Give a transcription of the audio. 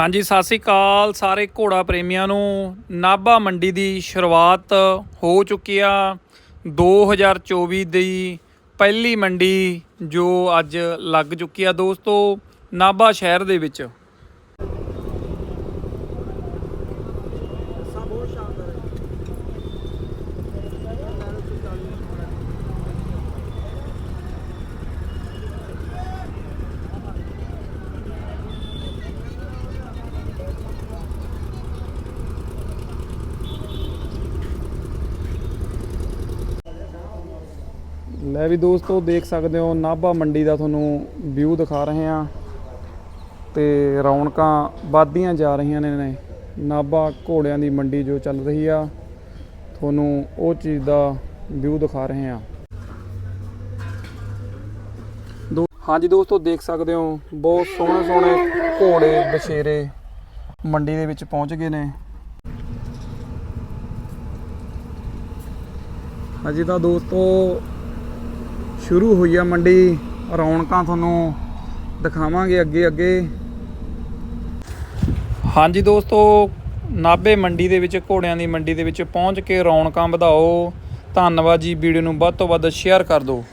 ਹਾਂਜੀ, ਸਤਿ ਸ੍ਰੀ ਅਕਾਲ ਸਾਰੇ ਘੋੜਾ ਪ੍ਰੇਮੀਆਂ ਨੂੰ। ਨਾਭਾ ਮੰਡੀ ਦੀ ਸ਼ੁਰੂਆਤ ਹੋ ਚੁੱਕੀ ਆ। 2024 ਦੀ ਪਹਿਲੀ ਮੰਡੀ ਜੋ ਅੱਜ ਲੱਗ ਚੁੱਕੀ ਆ ਦੋਸਤੋ, ਨਾਭਾ ਸ਼ਹਿਰ ਦੇ ਵਿੱਚ। ਲੈ ਵੀ ਦੋਸਤੋ, ਦੇਖ ਸਕਦੇ ਹੋ, ਨਾਭਾ ਮੰਡੀ ਦਾ ਤੁਹਾਨੂੰ ਵਿਊ ਦਿਖਾ ਰਹੇ ਹਾਂ। ਤੇ ਰੌਣਕਾਂ ਵੱਧਦੀਆਂ ਜਾ ਰਹੀਆਂ ਨੇ ਨੇ। ਨਾਭਾ ਘੋੜਿਆਂ ਦੀ ਮੰਡੀ ਜੋ ਚੱਲ ਰਹੀ ਆ, ਤੁਹਾਨੂੰ ਉਹ ਚੀਜ਼ ਦਾ ਵਿਊ ਦਿਖਾ ਰਹੇ ਹਾਂ। ਦੋ ਹਾਂਜੀ ਦੋਸਤੋ, ਦੇਖ ਸਕਦੇ ਹੋ, ਬਹੁਤ ਸੋਹਣੇ ਸੋਹਣੇ ਘੋੜੇ ਬਛੇਰੇ ਮੰਡੀ ਦੇ ਵਿੱਚ ਪਹੁੰਚ ਗਏ ਨੇ। ਹਾਂਜੀ ਤਾਂ ਦੋਸਤੋ ਸ਼ੁਰੂ ਹੋਈ ਆ ਮੰਡੀ। ਰੌਣਕਾਂ ਤੁਹਾਨੂੰ ਦਿਖਾਵਾਂਗੇ ਅੱਗੇ ਅੱਗੇ। ਹਾਂਜੀ ਦੋਸਤੋ, ਨਾਭੇ ਮੰਡੀ ਦੇ ਵਿੱਚ, ਘੋੜਿਆਂ ਦੀ ਮੰਡੀ ਦੇ ਵਿੱਚ ਪਹੁੰਚ ਕੇ ਰੌਣਕਾਂ ਵਧਾਓ। ਧੰਨਵਾਦ ਜੀ, ਵੀਡੀਓ ਨੂੰ ਵੱਧ ਤੋਂ ਵੱਧ ਸ਼ੇਅਰ ਕਰ ਦਿਓ।